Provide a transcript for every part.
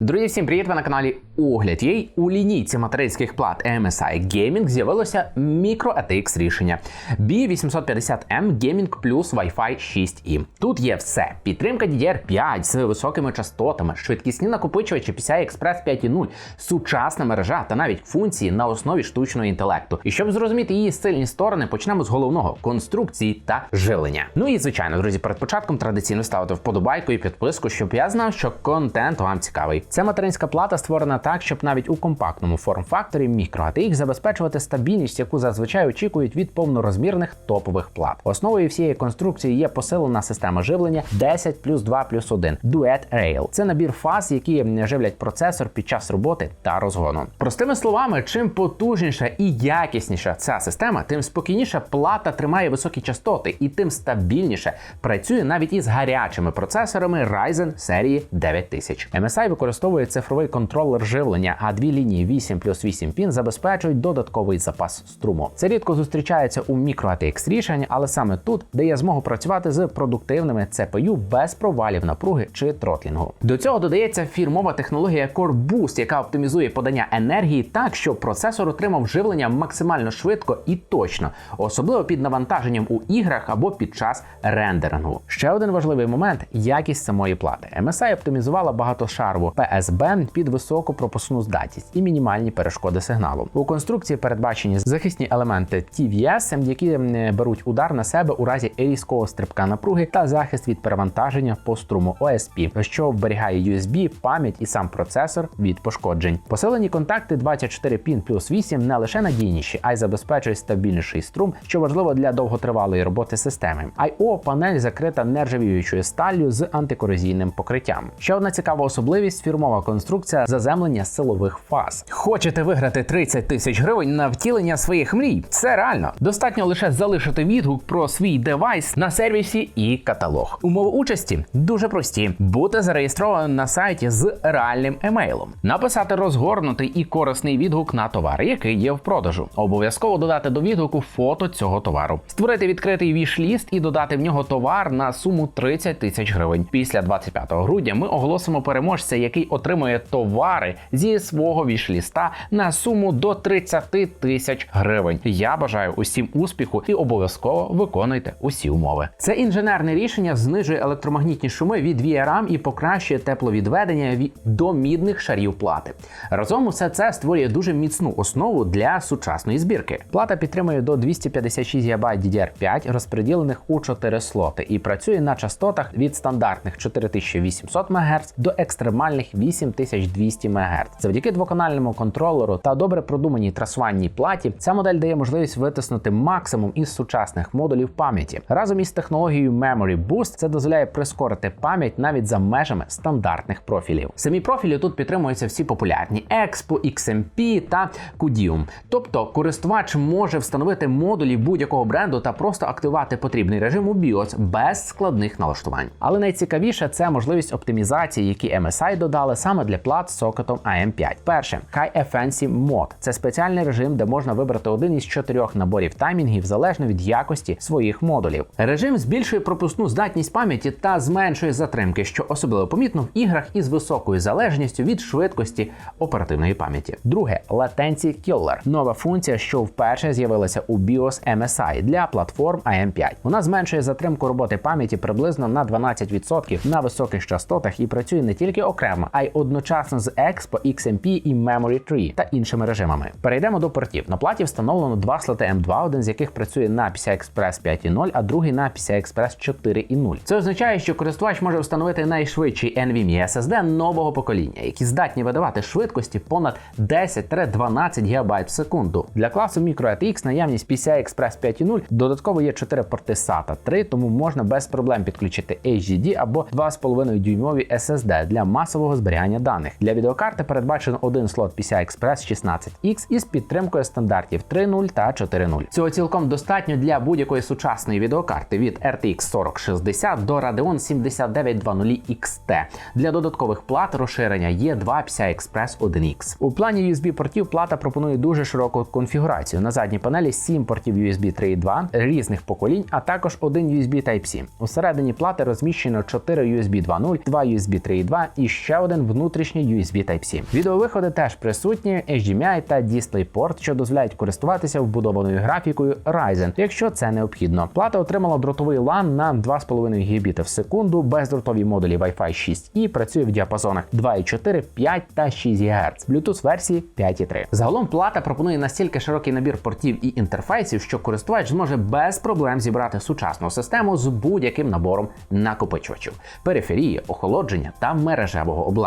Друзі, всім привіт! Ви на каналі Огляд Єй. У лінійці материнських плат MSI Gaming з'явилося мікро ATX рішення B850M Gaming Plus Wi-Fi 6E. Тут є все: підтримка DDR5 з високими частотами, швидкісні накопичувачі PCI Express 5.0, сучасна мережа та навіть функції на основі штучного інтелекту. І щоб зрозуміти її сильні сторони, почнемо з головного конструкції та живлення. Ну і звичайно, друзі, перед початком традиційно ставити вподобайку і підписку, щоб я знав, що контент вам цікавий. Ця материнська плата створена так, щоб навіть у компактному форм-факторі мікро ATX забезпечувати стабільність, яку зазвичай очікують від повнорозмірних топових плат. Основою всієї конструкції є посилена система живлення 10 плюс 2 плюс 1 Duet Rail. Це набір фаз, які живлять процесор під час роботи та розгону. Простими словами, чим потужніша і якісніша ця система, тим спокійніше плата тримає високі частоти і тим стабільніше працює навіть із гарячими процесорами Ryzen серії 9000. MSI використовує цифровий контролер живлення, а дві лінії 8 плюс 8 пін забезпечують додатковий запас струму. Це рідко зустрічається у мікро ATX рішень, але саме тут дає змогу працювати з продуктивними CPU без провалів напруги чи тротлінгу. До цього додається фірмова технологія Core Boost, яка оптимізує подання енергії так, щоб процесор отримав живлення максимально швидко і точно, особливо під навантаженням у іграх або під час рендерингу. Ще один важливий момент якість самої плати. MSI оптимізувала багатошарову PSB під високу пропускну здатність і мінімальні перешкоди сигналу. У конструкції передбачені захисні елементи TVS, які м, беруть удар на себе у разі різкого стрибка напруги та захист від перевантаження по струму OSP, що вберігає USB, пам'ять і сам процесор від пошкоджень. Посилені контакти 24 пін плюс 8 не лише надійніші, а й забезпечують стабільніший струм, що важливо для довготривалої роботи системи. I.O. панель закрита нержавіючою сталлю з антикорозійним покриттям. Ще одна цікава особливість фірмова конструкція заземлення силових фаз. Хочете виграти 30 тисяч гривень на втілення своїх мрій? Це реально. Достатньо лише залишити відгук про свій девайс на сервісі і каталог. Умови участі дуже прості: бути зареєстрованим на сайті з реальним емейлом, написати розгорнутий і корисний відгук на товар, який є в продажу. Обов'язково додати до відгуку фото цього товару, створити відкритий віш-ліст і додати в нього товар на суму 30 тисяч гривень. Після 25 грудня ми оголосимо переможця, який отримує товари зі свого віш-ліста на суму до 30 тисяч гривень. Я бажаю усім успіху і обов'язково виконуйте усі умови. Це інженерне рішення знижує електромагнітні шуми від VRM і покращує тепловідведення ві- до мідних шарів плати. Разом усе це створює дуже міцну основу для сучасної збірки. Плата підтримує до 256 ГБ DDR5, розподілених у 4 слоти, і працює на частотах від стандартних 4800 МГц до екстремальних 8200 МГц. Завдяки двоканальному контролеру та добре продуманій трасувальній платі ця модель дає можливість витиснути максимум із сучасних модулів пам'яті. Разом із технологією Memory Boost це дозволяє прискорити пам'ять навіть за межами стандартних профілів. Самі профілі тут підтримуються всі популярні Expo, XMP та Kudium. Тобто користувач може встановити модулі будь-якого бренду та просто активувати потрібний режим у BIOS без складних налаштувань. Але найцікавіше це можливість оптимізації, які MSI додали саме для плат з сокетом AM5. Перше High Efficiency Mode – це спеціальний режим, де можна вибрати один із чотирьох наборів таймінгів залежно від якості своїх модулів. Режим збільшує пропускну здатність пам'яті та зменшує затримки, що особливо помітно в іграх із високою залежністю від швидкості оперативної пам'яті. Друге Latency Killer – нова функція, що вперше з'явилася у BIOS MSI для платформ AM5. Вона зменшує затримку роботи пам'яті приблизно на 12% на високих частотах і працює не тільки окремо, а й одночасно з Expo, XMP і Memory 3 та іншими режимами. Перейдемо до портів. На платі встановлено два слоти M2, один з яких працює на PCI Express 5.0, а другий на PCI Express 4.0. Це означає, що користувач може встановити найшвидший NVMe SSD нового покоління, які здатні видавати швидкості понад 10-12 ГБ в секунду. Для класу Micro ATX наявність PCI Express 5.0 додатково є 4 порти SATA 3, тому можна без проблем підключити HDD або 2,5 дюймові SSD для масового зберігання даних. Для відеокарти передбачено один слот PCI Express 16X із підтримкою стандартів 3.0 та 4.0. Цього цілком достатньо для будь-якої сучасної відеокарти від RTX 4060 до Radeon 7920 XT. Для додаткових плат розширення є 2 PCI Express 1X. У плані USB портів плата пропонує дуже широку конфігурацію. На задній панелі 7 портів USB 3.2 різних поколінь, а також один USB Type-C. Усередині плати розміщено 4 USB 2.0, 2 USB 3.2 і ще один один внутрішній USB Type-C. Відеовиходи теж присутні, HDMI та DisplayPort, що дозволяють користуватися вбудованою графікою Ryzen, якщо це необхідно. Плата отримала дротовий LAN на 2,5 Гбіт в секунду, бездротові модулі Wi-Fi 6 і працює в діапазонах 2,4, 5 та 6 ГГц, Bluetooth версії 5,3. Загалом плата пропонує настільки широкий набір портів і інтерфейсів, що користувач зможе без проблем зібрати сучасну систему з будь-яким набором накопичувачів, периферії, охолодження та мережевого обладнання.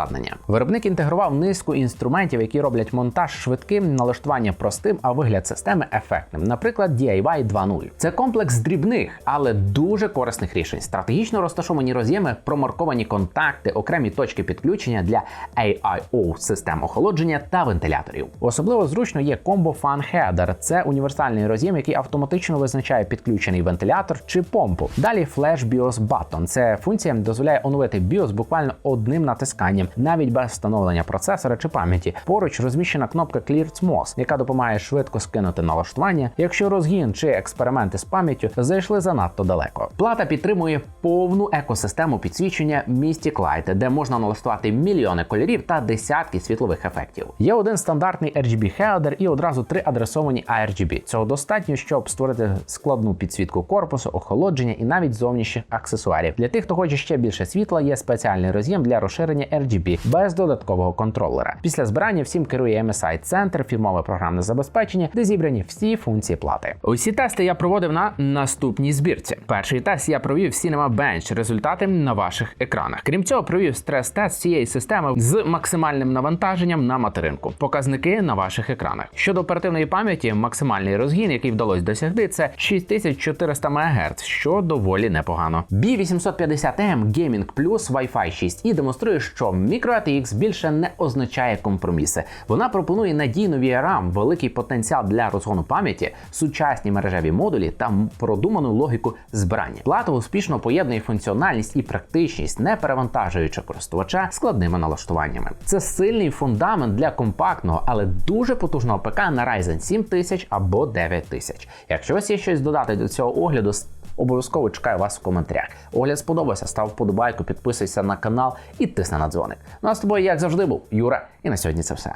Виробник інтегрував низку інструментів, які роблять монтаж швидким, налаштування простим, а вигляд системи ефектним. Наприклад, DIY 2.0. Це комплекс дрібних, але дуже корисних рішень. Стратегічно розташовані роз'єми, промарковані контакти, окремі точки підключення для AIO систем охолодження та вентиляторів. Особливо зручно є Combo Fan Header. Це універсальний роз'єм, який автоматично визначає підключений вентилятор чи помпу. Далі Flash BIOS Button. Це функція дозволяє оновити BIOS буквально одним натисканням, навіть без встановлення процесора чи пам'яті. Поруч розміщена кнопка Clear CMOS, яка допомагає швидко скинути налаштування, якщо розгін чи експерименти з пам'яттю зайшли занадто далеко. Плата підтримує повну екосистему підсвічення Mystic Light, де можна налаштувати мільйони кольорів та десятки світлових ефектів. Є один стандартний RGB header і одразу три адресовані ARGB. Цього достатньо, щоб створити складну підсвітку корпусу, охолодження і навіть зовнішніх аксесуарів. Для тих, хто хоче ще більше світла, є спеціальний роз'єм для розширення RGB без додаткового контролера. Після збирання всім керує MSI Center, фірмове програмне забезпечення, де зібрані всі функції плати. Усі тести я проводив на наступній збірці. Перший тест я провів Cinema Bench, результати на ваших екранах. Крім цього, провів стрес-тест цієї системи з максимальним навантаженням на материнку. Показники на ваших екранах. Щодо оперативної пам'яті, максимальний розгін, який вдалося досягти, це 6400 МГц, що доволі непогано. B850M Gaming Plus Wi-Fi 6 і демонструє, що MicroATX більше не означає компроміси. Вона пропонує надійну VRAM, великий потенціал для розгону пам'яті, сучасні мережеві модулі та продуману логіку збирання. Плата успішно поєднує функціональність і практичність, не перевантажуючи користувача складними налаштуваннями. Це сильний фундамент для компактного, але дуже потужного ПК на Ryzen 7000 або 9000. Якщо вас є щось додати до цього огляду, обов'язково чекаю вас в коментарях. Огляд сподобався, став вподобайку, підписуйся на канал і тисни на дзвоник. Ну а з тобою, як завжди, був Юра, і на сьогодні це все.